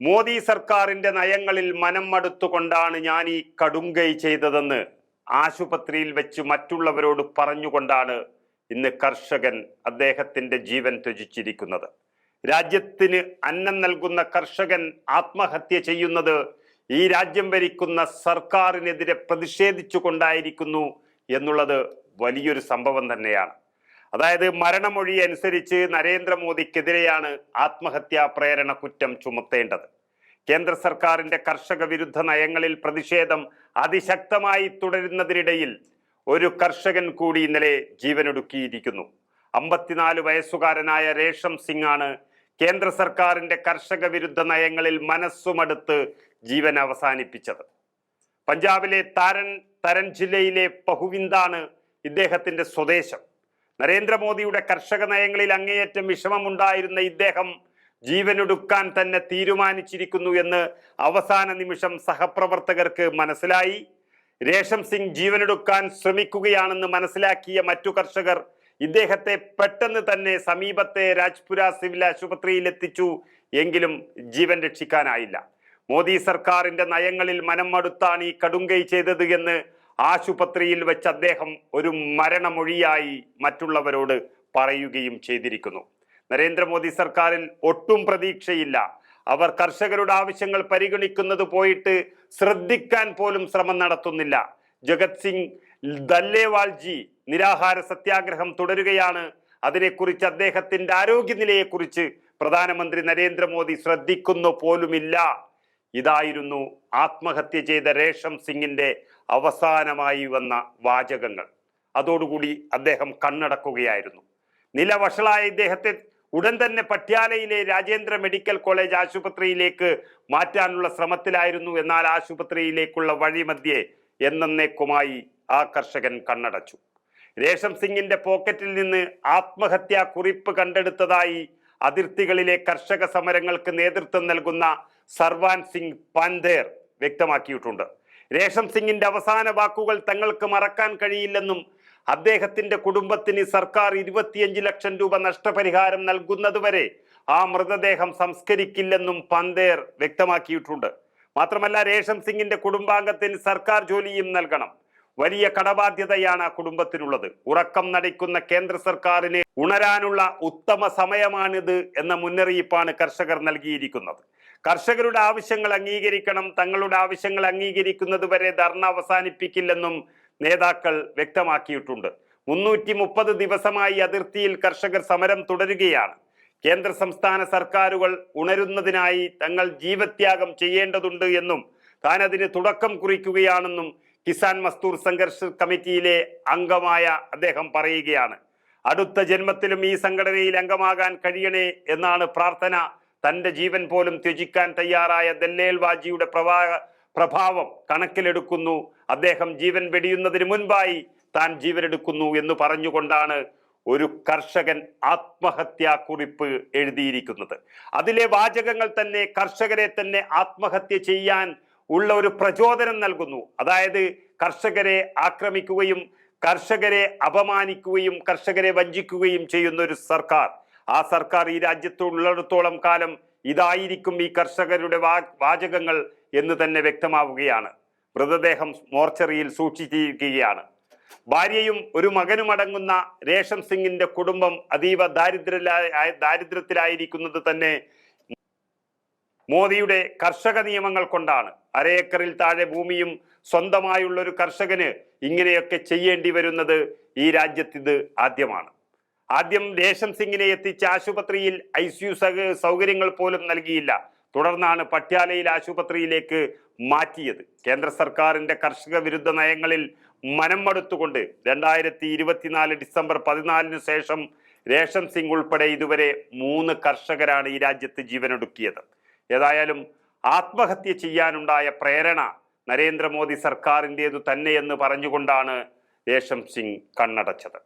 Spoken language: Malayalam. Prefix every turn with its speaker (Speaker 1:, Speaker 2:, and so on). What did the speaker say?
Speaker 1: മോദി സർക്കാരിന്റെ നയങ്ങളിൽ മനം മടുത്തുകൊണ്ടാണ് ഞാൻ ഈ കടുങ്കൈ ചെയ്തതെന്ന് ആശുപത്രിയിൽ വെച്ച് മറ്റുള്ളവരോട് പറഞ്ഞുകൊണ്ടാണ് ഇന്ന് കർഷകൻ അദ്ദേഹത്തിന്റെ ജീവൻ ത്യജിച്ചിരിക്കുന്നത്. രാജ്യത്തിന് അന്നം നൽകുന്ന കർഷകൻ ആത്മഹത്യ ചെയ്യുന്നത് ഈ രാജ്യം ഭരിക്കുന്ന സർക്കാരിനെതിരെ പ്രതിഷേധിച്ചുകൊണ്ടായിരിക്കുന്നു എന്നുള്ളത് വലിയൊരു സംഭവം തന്നെയാണ്. അതായത് മരണമൊഴി അനുസരിച്ച് നരേന്ദ്രമോദിക്കെതിരെയാണ് ആത്മഹത്യാ പ്രേരണ കുറ്റം ചുമത്തേണ്ടത്. കേന്ദ്ര സർക്കാരിന്റെ കർഷക വിരുദ്ധ നയങ്ങളിൽ പ്രതിഷേധം അതിശക്തമായി തുടരുന്നതിനിടയിൽ ഒരു കർഷകൻ കൂടി ഇന്നലെ ജീവനൊടുക്കിയിരിക്കുന്നു. അമ്പത്തിനാല് വയസ്സുകാരനായ രേഷം സിംഗ് ആണ് കേന്ദ്ര സർക്കാരിന്റെ കർഷക വിരുദ്ധ നയങ്ങളിൽ മനസ്സുമടുത്ത് ജീവൻ അവസാനിപ്പിച്ചത്. പഞ്ചാബിലെ താരൻ തരൻ ജില്ലയിലെ പഹുവിന്ദാണ് ഇദ്ദേഹത്തിന്റെ സ്വദേശം. നരേന്ദ്രമോദിയുടെ കർഷക നയങ്ങളിൽ അങ്ങേയറ്റം വിഷമമുണ്ടായിരുന്ന ഇദ്ദേഹം ജീവനൊടുക്കാൻ തന്നെ തീരുമാനിച്ചിരിക്കുന്നു എന്ന് അവസാന നിമിഷം സഹപ്രവർത്തകർക്ക് മനസ്സിലായി. രേഷം സിംഗ് ജീവനൊടുക്കാൻ ശ്രമിക്കുകയാണെന്ന് മനസ്സിലാക്കിയ മറ്റു കർഷകർ ഇദ്ദേഹത്തെ പെട്ടെന്ന് തന്നെ സമീപത്തെ രാജ്പുര സിവിൽ ആശുപത്രിയിൽ എത്തിച്ചു എങ്കിലും ജീവൻ രക്ഷിക്കാനായില്ല. മോദി സർക്കാരിന്റെ നയങ്ങളിൽ മനം മടുത്താണ് ഈ കടുങ്കൈ ചെയ്തത് എന്ന് ആശുപത്രിയിൽ വെച്ച് അദ്ദേഹം ഒരു മരണമൊഴിയായി മറ്റുള്ളവരോട് പറയുകയും ചെയ്തിരിക്കുന്നു. നരേന്ദ്രമോദി സർക്കാരിൽ ഒട്ടും പ്രതീക്ഷയില്ല. അവർ കർഷകരുടെ ആവശ്യങ്ങൾ പരിഗണിക്കുന്നത് പോയിട്ട് ശ്രദ്ധിക്കാൻ പോലും ശ്രമം നടത്തുന്നില്ല. ജഗത് സിംഗ് ദല്ലേവാൾജി നിരാഹാര സത്യാഗ്രഹം തുടരുകയാണ്. അതിനെക്കുറിച്ച് അദ്ദേഹത്തിന്റെ ആരോഗ്യനിലയെക്കുറിച്ച് പ്രധാനമന്ത്രി നരേന്ദ്രമോദി ശ്രദ്ധിക്കുന്നു പോലുമില്ല. ഇതായിരുന്നു ആത്മഹത്യ ചെയ്ത രേഷം സിംഗിന്റെ അവസാനമായി വന്ന വാചകങ്ങൾ. അതോടുകൂടി അദ്ദേഹം കണ്ണടക്കുകയായിരുന്നു. നില വഷളായ ഇദ്ദേഹത്തെ ഉടൻ തന്നെ പട്യാലയിലെ രാജേന്ദ്ര മെഡിക്കൽ കോളേജ് ആശുപത്രിയിലേക്ക് മാറ്റാനുള്ള ശ്രമത്തിലായിരുന്നു. എന്നാൽ ആശുപത്രിയിലേക്കുള്ള വഴിമധ്യേ എന്നേക്കുമായി ആ കർഷകൻ കണ്ണടച്ചു. രേഷം സിംഗിന്റെ പോക്കറ്റിൽ നിന്ന് ആത്മഹത്യാ കുറിപ്പ് കണ്ടെടുത്തതായി അതിർത്തികളിലെ കർഷക സമരങ്ങൾക്ക് നേതൃത്വം നൽകുന്ന സർവാൻ സിംഗ് പാൻതേർ വ്യക്തമാക്കിയിട്ടുണ്ട്. രേഷം സിംഗിന്റെ അവസാന വാക്കുകൾ തങ്ങൾക്ക് മറക്കാൻ കഴിയില്ലെന്നും അദ്ദേഹത്തിന്റെ കുടുംബത്തിന് സർക്കാർ ഇരുപത്തിയഞ്ച് ലക്ഷം രൂപ നഷ്ടപരിഹാരം നൽകുന്നതുവരെ ആ മൃതദേഹം സംസ്കരിക്കില്ലെന്നും പന്തേർ വ്യക്തമാക്കിയിട്ടുണ്ട്. മാത്രമല്ല രേഷം സിംഗിന്റെ കുടുംബാംഗത്തിന് സർക്കാർ ജോലിയും നൽകണം. വലിയ കടബാധ്യതയാണ് ആ കുടുംബത്തിനുള്ളത് ഉറക്കം നടിക്കുന്ന കേന്ദ്ര സർക്കാരിന് ഉണരാനുള്ള ഉത്തമ സമയമാണിത് എന്ന മുന്നറിയിപ്പാണ് കർഷകർ നൽകിയിരിക്കുന്നത്. കർഷകരുടെ ആവശ്യങ്ങൾ അംഗീകരിക്കണം തങ്ങളുടെ ആവശ്യങ്ങൾ അംഗീകരിക്കുന്നത് വരെ ധർണ അവസാനിപ്പിക്കില്ലെന്നും നേതാക്കൾ വ്യക്തമാക്കിയിട്ടുണ്ട്. മുന്നൂറ്റി മുപ്പത് ദിവസമായി അതിർത്തിയിൽ കർഷകർ സമരം തുടരുകയാണ്. കേന്ദ്ര സംസ്ഥാന സർക്കാരുകൾ ഉണരുന്നതിനായി തങ്ങൾ ജീവത്യാഗം ചെയ്യേണ്ടതുണ്ട് എന്നും താൻ അതിന് തുടക്കം കുറിക്കുകയാണെന്നും കിസാൻ മസ്തൂർ സംഘർഷ കമ്മിറ്റിയിലെ അംഗമായ അദ്ദേഹം പറയുകയാണ് അടുത്ത ജന്മത്തിലും ഈ സംഘടനയിൽ അംഗമാകാൻ കഴിയണേ എന്നാണ് പ്രാർത്ഥന. തന്റെ ജീവൻ പോലും ത്യജിക്കാൻ തയ്യാറായ ദല്ലേൽ വാജിയുടെ പ്രവാ പ്രഭാവം കണക്കിലെടുക്കുന്നു. അദ്ദേഹം ജീവൻ വെടിയുന്നതിന് മുൻപായി താൻ ജീവനെടുക്കുന്നു എന്ന് പറഞ്ഞുകൊണ്ടാണ് ഒരു കർഷകൻ ആത്മഹത്യാ കുറിപ്പ് എഴുതിയിരിക്കുന്നത്. അതിലെ വാചകങ്ങൾ തന്നെ കർഷകരെ തന്നെ ആത്മഹത്യ ചെയ്യാൻ ഉള്ള ഒരു പ്രചോദനം നൽകുന്നു. അതായത് കർഷകരെ ആക്രമിക്കുകയും കർഷകരെ അപമാനിക്കുകയും കർഷകരെ വഞ്ചിക്കുകയും ചെയ്യുന്ന ഒരു സർക്കാർ. ആ സർക്കാർ ഈ രാജ്യത്തുള്ളിടത്തോളം കാലം ഇതായിരിക്കും ഈ കർഷകരുടെ വാചകങ്ങൾ എന്ന് തന്നെ വ്യക്തമാവുകയാണ്. മൃതദേഹം മോർച്ചറിയിൽ സൂക്ഷിച്ചിരിക്കുകയാണ്. ഭാര്യയും ഒരു മകനും അടങ്ങുന്ന രേഷം സിംഗിന്റെ കുടുംബം അതീവ ദാരിദ്ര്യ ദാരിദ്ര്യത്തിലായിരിക്കുന്നത് തന്നെ മോദിയുടെ കർഷക നിയമങ്ങൾ കൊണ്ടാണ്. അരേക്കറിൽ താഴെ ഭൂമിയും സ്വന്തമായുള്ള ഒരു കർഷകന് ഇങ്ങനെയൊക്കെ ചെയ്യേണ്ടി വരുന്നത് ഈ രാജ്യത്തിത് ആദ്യമാണ്. ആദ്യം രേഷൻ സിംഗിനെ എത്തിച്ച് ആശുപത്രിയിൽ ഐ സി സൗകര്യങ്ങൾ പോലും നൽകിയില്ല. തുടർന്നാണ് പട്യാലയിൽ ആശുപത്രിയിലേക്ക് മാറ്റിയത്. കേന്ദ്ര സർക്കാരിന്റെ കർഷക വിരുദ്ധ നയങ്ങളിൽ മനം മടുത്തുകൊണ്ട് രണ്ടായിരത്തി ഇരുപത്തിനാല് ഡിസംബർ പതിനാലിന് ശേഷം രേഷൻ സിംഗ് ഉൾപ്പെടെ ഇതുവരെ മൂന്ന് കർഷകരാണ് ഈ രാജ്യത്ത് ജീവനൊടുക്കിയത്. ഏതായാലും ആത്മഹത്യ ചെയ്യാനുണ്ടായ പ്രേരണ നരേന്ദ്രമോദി സർക്കാരിന്റേതു തന്നെയെന്ന് പറഞ്ഞുകൊണ്ടാണ് രേഷം സിംഗ് കണ്ണടച്ചത്.